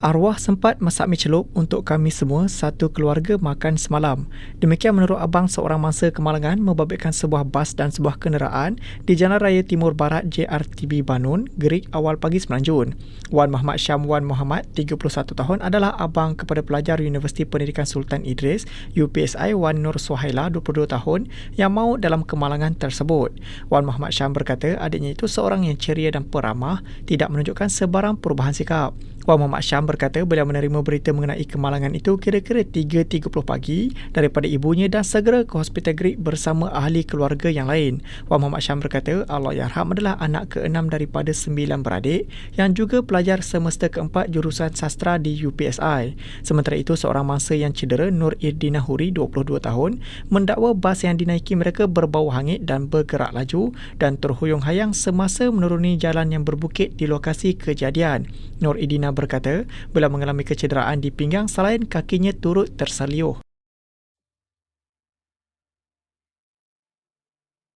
Arwah sempat masak mi celup untuk kami semua satu keluarga makan semalam. Demikian menurut abang seorang mangsa kemalangan membabitkan sebuah bas dan sebuah kenderaan di Jalan Raya Timur Barat JRTB Banun, Gerik awal pagi 9 Jun. Wan Muhammad Syam Wan Muhammad, 31 tahun adalah abang kepada pelajar Universiti Pendidikan Sultan Idris, UPSI Wan Nur Suhaila, 22 tahun yang maut dalam kemalangan tersebut. Wan Muhammad Syam berkata adiknya itu seorang yang ceria dan peramah, tidak menunjukkan sebarang perubahan sikap. Wan Muhammad Syam berkata beliau menerima berita mengenai kemalangan itu kira-kira 3.30 pagi daripada ibunya dan segera ke Hospital Greek bersama ahli keluarga yang lain. Wan Muhammad Syam berkata Allah Yarham adalah anak keenam daripada sembilan beradik yang juga pelajar semester keempat jurusan sastra di UPSI. Sementara itu, seorang mangsa yang cedera Nur Irdina Huri, 22 tahun, mendakwa bas yang dinaiki mereka berbau hangit dan bergerak laju dan terhuyung-hayang semasa menuruni jalan yang berbukit di lokasi kejadian. Nur Irdina berkata beliau mengalami kecederaan di pinggang selain kakinya turut terseliuh.